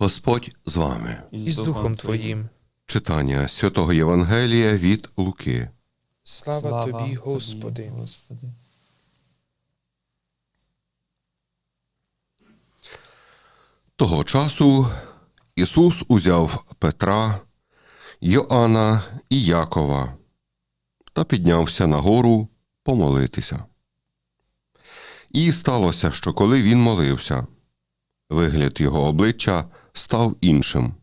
Господь з вами. і з Духом Твоїм. Читання Святого Євангелія від Луки. Слава Тобі, Господи. Господи. Того часу Ісус узяв Петра, Йоанна і Якова та піднявся на гору помолитися. І сталося, що коли він молився, вигляд його обличчя став іншим,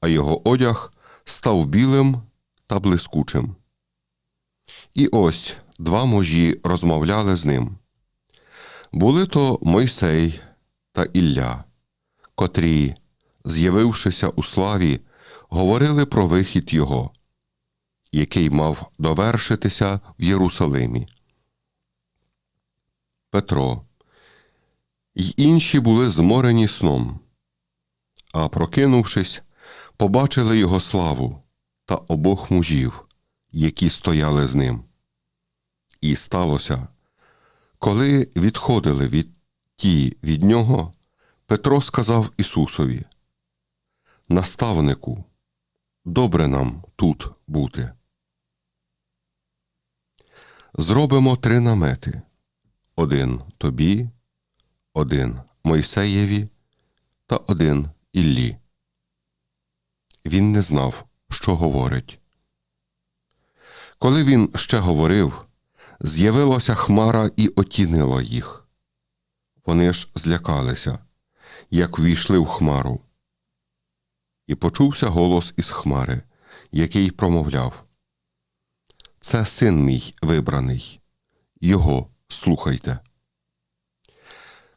а його одяг став білим та блискучим. І ось два мужі розмовляли з ним. Були то Мойсей та Ілля, котрі, з'явившися у славі, говорили про вихід його, який мав довершитися в Єрусалимі. Петро й інші були зморені сном, а прокинувшись, побачили його славу та обох мужів, які стояли з ним. І сталося, коли відходили від ті від нього, Петро сказав Ісусові: Наставнику, добре нам тут бути. Зробимо три намети: один тобі, один Мойсеєві та один Іллі. Він не знав, що говорить. Коли він ще говорив, з'явилася хмара і отінила їх. Вони ж злякалися, як ввійшли в хмару. І почувся голос із хмари, який промовляв Це син мій вибраний, його слухайте.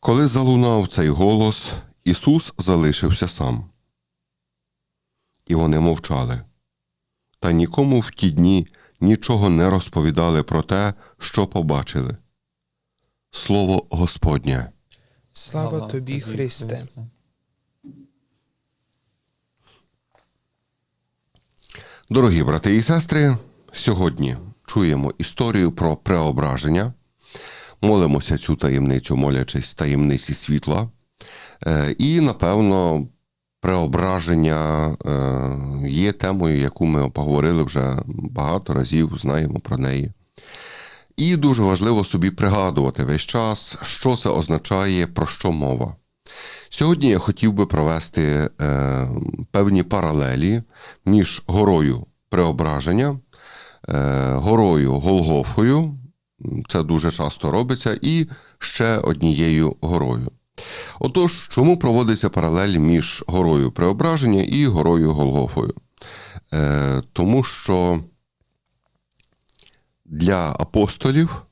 Коли залунав цей голос, Ісус залишився сам. І вони мовчали. Та нікому в ті дні нічого не розповідали про те, що побачили. Слово Господнє. Слава Тобі, Христе. Дорогі брати і сестри, сьогодні чуємо історію про преображення. Молимося цю таємницю, молячись таємниці світла. Е, І, напевно, преображення е, є темою, яку ми поговорили вже багато разів, знаємо про неї. І дуже важливо собі пригадувати весь час, що це означає, про що мова. Сьогодні я хотів би провести е, певні паралелі між горою преображення, е, горою Голгофою, це дуже часто робиться, і ще однією горою. Отож, чому проводиться паралель між горою преображення і горою Голгофою? Е, тому що для апостолів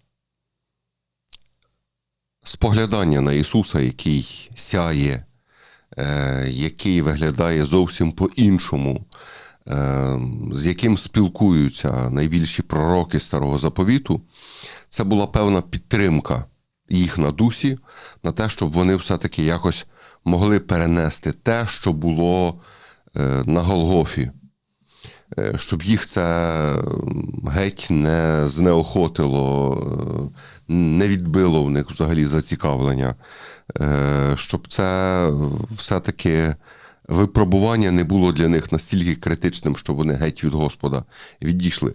споглядання на Ісуса, який сяє, е, який виглядає зовсім по-іншому, е, з яким спілкуються найбільші пророки старого заповіту, це була певна підтримка їх на дусі, на те, щоб вони все-таки якось могли перенести те, що було е, на Голгофі. Е, Щоб їх це геть не знеохотило, е, не відбило в них взагалі зацікавлення, щоб це все-таки випробування не було для них настільки критичним, щоб вони геть від Господа відійшли.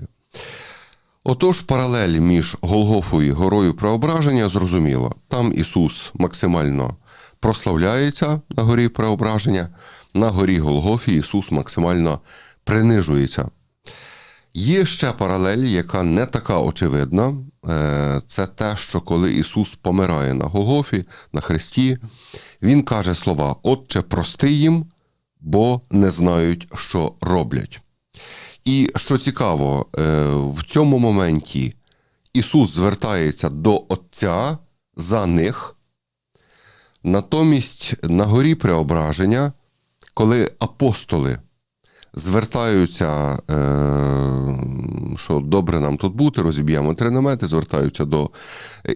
Отож, паралель між Голгофою і горою преображення зрозуміло. Там Ісус максимально прославляється на горі преображення, на горі Голгофі Ісус максимально принижується. Є ще паралель, яка не така очевидна. Е, Це те, що коли Ісус помирає на Голгофі, на Христі, Він каже слова: Отче, прости їм, бо не знають, що роблять. І що цікаво, е, в цьому моменті Ісус звертається до Отця за них. Натомість на горі преображення, коли апостоли звертаються, е, що добре нам тут бути, розіб'ємо три намети, звертаються до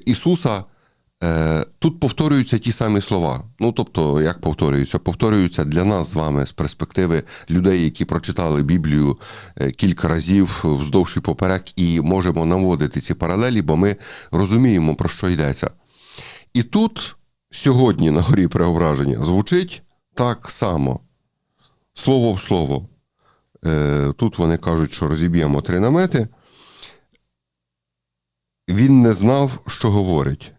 Ісуса. Е, Тут повторюються ті самі слова. Ну, тобто, як повторюються? Повторюються для нас з вами з перспективи людей, які прочитали Біблію е, кілька разів вздовж і поперек, і можемо наводити ці паралелі, бо ми розуміємо, про що йдеться. І тут сьогодні на горі преображення звучить так само, слово в слово. Е, Тут вони кажуть, що розіб'ємо три намети. Він не знав, що говорить.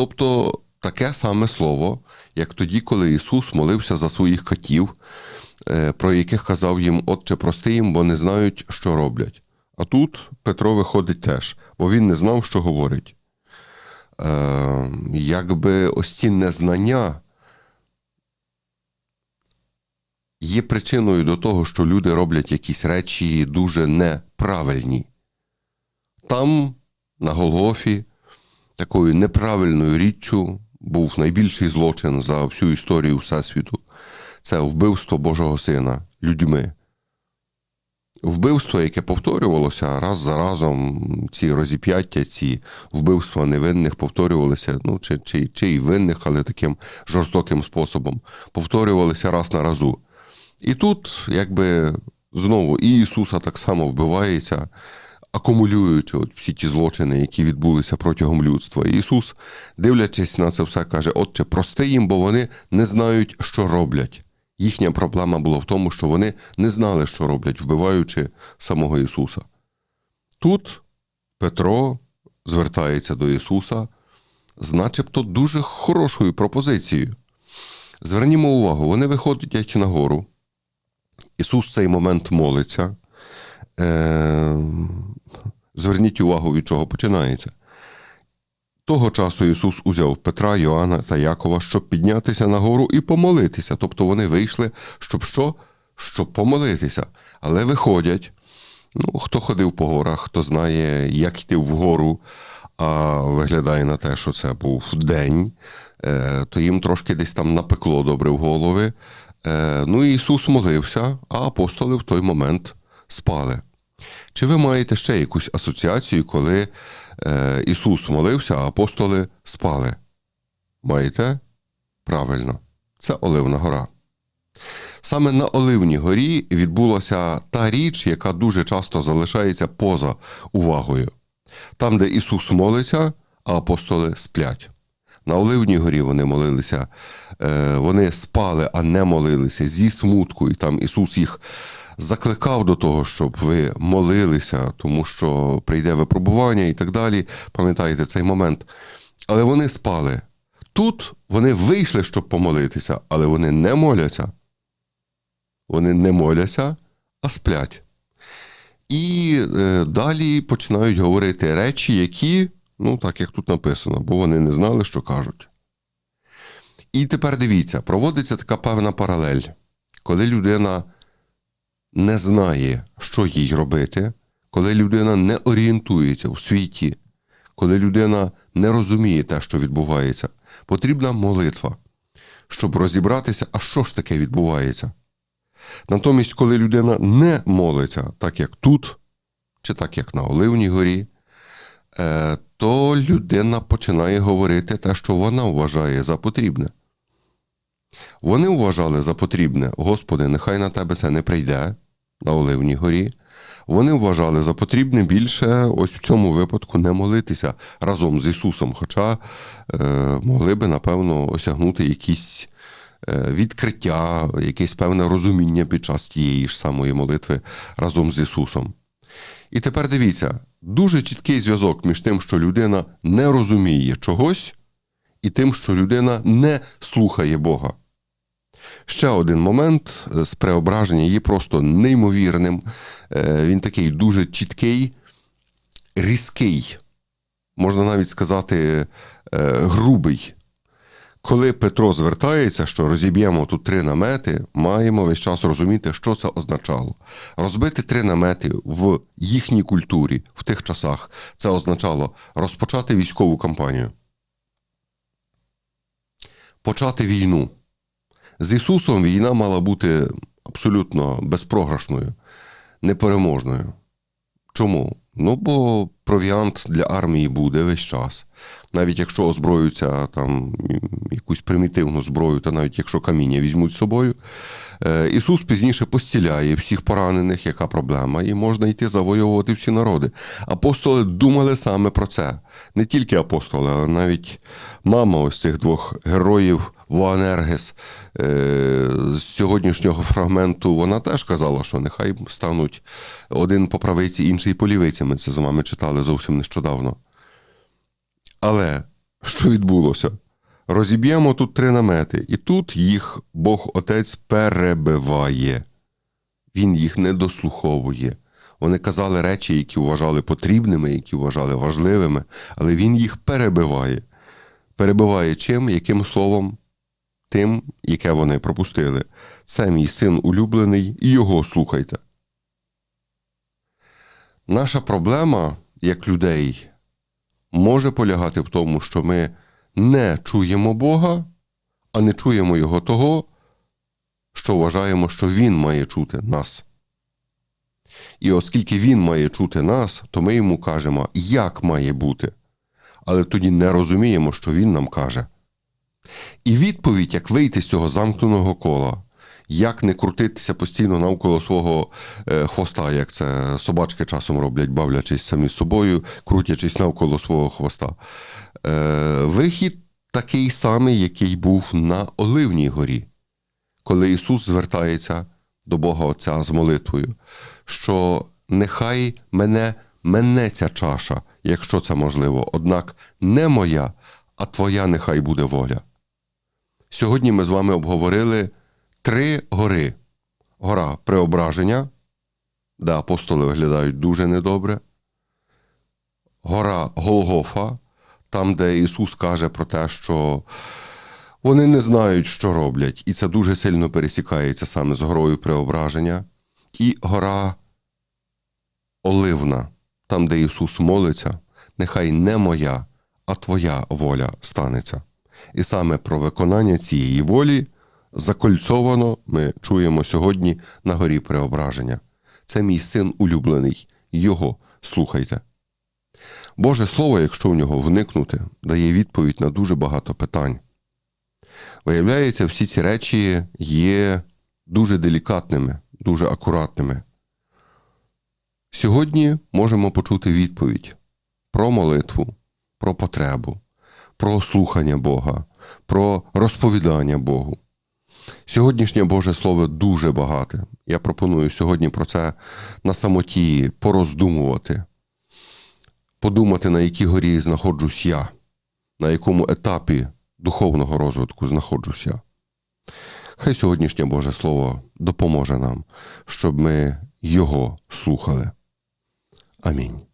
Тобто таке саме слово, як тоді, коли Ісус молився за своїх катів, е, про яких казав їм, Отче, прости їм, бо не знають, що роблять. А тут Петро виходить теж, бо він не знав, що говорить. Е, якби ось ці незнання є причиною до того, що люди роблять якісь речі дуже неправильні. Там, на Голгофі, такою неправильною річчю був найбільший злочин за всю історію Всесвіту. Це вбивство Божого Сина людьми. Вбивство, яке повторювалося раз за разом, ці розіп'яття, ці вбивства невинних повторювалися, ну, чи, чи, чи й винних, але таким жорстоким способом, повторювалися раз на разу. І тут, якби знову, і Ісуса так само вбивається, акумулюючи от всі ті злочини, які відбулися протягом людства. І Ісус, дивлячись на це все, каже: Отче, прости їм, бо вони не знають, що роблять. Їхня проблема була в тому, що вони не знали, що роблять, вбиваючи самого Ісуса. Тут Петро звертається до Ісуса начебто дуже хорошою пропозицією. Звернімо увагу, вони виходять на гору. Ісус в цей момент молиться. Е, Зверніть увагу, від чого починається. Того часу Ісус узяв Петра, Йоанна та Якова, щоб піднятися на гору і помолитися. Тобто вони вийшли, щоб що? Щоб помолитися. Але виходять. Ну, хто ходив по горах, хто знає, як йти вгору, а виглядає на те, що це був день, е, то їм трошки десь там напекло добре в голови. Е, Ну і Ісус молився, а апостоли в той момент спали. Чи ви маєте ще якусь асоціацію, коли е, Ісус молився, а апостоли спали? Маєте? Правильно, це Оливна гора. Саме на Оливній горі відбулася та річ, яка дуже часто залишається поза увагою. Там, де Ісус молиться, а апостоли сплять. На Оливній горі вони молилися, е, вони спали, а не молилися зі смутку, і там Ісус їх закликав до того, щоб ви молилися, тому що прийде випробування і так далі. Пам'ятаєте цей момент. Але вони спали. Тут вони вийшли, щоб помолитися, але вони не моляться. Вони не моляться, а сплять. І е, далі починають говорити речі, які, ну так як тут написано, бо вони не знали, що кажуть. І тепер дивіться, проводиться така певна паралель, коли людина не знає, що їй робити, коли людина не орієнтується у світі, коли людина не розуміє те, що відбувається, потрібна молитва, щоб розібратися, а що ж таке відбувається. Натомість, коли людина не молиться, так як тут, чи так як на Оливній горі, е, то людина починає говорити те, що вона вважає за потрібне. Вони вважали за потрібне, Господи, нехай на тебе це не прийде на Оливній горі. Вони вважали за потрібне більше ось в цьому випадку не молитися разом з Ісусом, хоча е, могли би, напевно, осягнути якісь е, відкриття, якесь певне розуміння під час тієї ж самої молитви разом з Ісусом. І тепер дивіться, дуже чіткий зв'язок між тим, що людина не розуміє чогось, і тим, що людина не слухає Бога. Ще один момент е, з преображення є просто неймовірним. Е, Він такий дуже чіткий, різкий, можна навіть сказати, е, грубий. Коли Петро звертається, що розіб'ємо тут три намети, маємо весь час розуміти, що це означало. Розбити три намети в їхній культурі в тих часах це означало розпочати військову кампанію, почати війну. З Ісусом війна мала бути абсолютно безпрограшною, непереможною. Чому? Ну, бо провіант для армії буде весь час. Навіть якщо озброються там якусь примітивну зброю, та навіть якщо каміння візьмуть з собою, е, Ісус пізніше постіляє всіх поранених, яка проблема, і можна йти завоювати всі народи. Апостоли думали саме про це. Не тільки апостоли, але навіть мама ось цих двох героїв Воанергес е, з сьогоднішнього фрагменту, вона теж казала, що нехай стануть один по правиці, інший по лівиці. Ми це з вами читали зовсім нещодавно. Але що відбулося? Розіб'ємо тут три намети, і тут їх Бог Отець перебиває. Він їх не дослуховує. Вони казали речі, які вважали потрібними, які вважали важливими, але він їх перебиває. Перебиває чим, яким словом? Тим, яке вони пропустили. Це мій син улюблений, і його слухайте. Наша проблема, як людей, може полягати в тому, що ми не чуємо Бога, а не чуємо Його того, що вважаємо, що Він має чути нас. І оскільки Він має чути нас, то ми йому кажемо, як має бути, але тоді не розуміємо, що Він нам каже. І відповідь, як вийти з цього замкненого кола, як не крутитися постійно навколо свого е, хвоста, як це собачки часом роблять, бавлячись самі собою, крутячись навколо свого хвоста. Е, вихід такий самий, який був на Оливній горі, коли Ісус звертається до Бога Отця з молитвою, що нехай мене мене ця чаша, якщо це можливо, однак не моя, а твоя нехай буде воля. Сьогодні ми з вами обговорили три гори: гора преображення, де апостоли виглядають дуже недобре, гора Голгофа, там, де Ісус каже про те, що вони не знають, що роблять, і це дуже сильно пересікається саме з горою преображення, і гора Оливна, там, де Ісус молиться, нехай не моя, а Твоя воля станеться. І саме про виконання цієї волі закольцовано ми чуємо сьогодні на горі преображення. Це мій син улюблений, його слухайте. Боже Слово, якщо в нього вникнути, дає відповідь на дуже багато питань. Виявляється, всі ці речі є дуже делікатними, дуже акуратними. Сьогодні можемо почути відповідь про молитву, про потребу, про слухання Бога, про розповідання Богу. Сьогоднішнє Боже Слово дуже багате. Я пропоную сьогодні про це на самоті пороздумувати, подумати, на якій горі знаходжусь я, на якому етапі духовного розвитку знаходжусь я. Хай сьогоднішнє Боже Слово допоможе нам, щоб ми Його слухали. Амінь.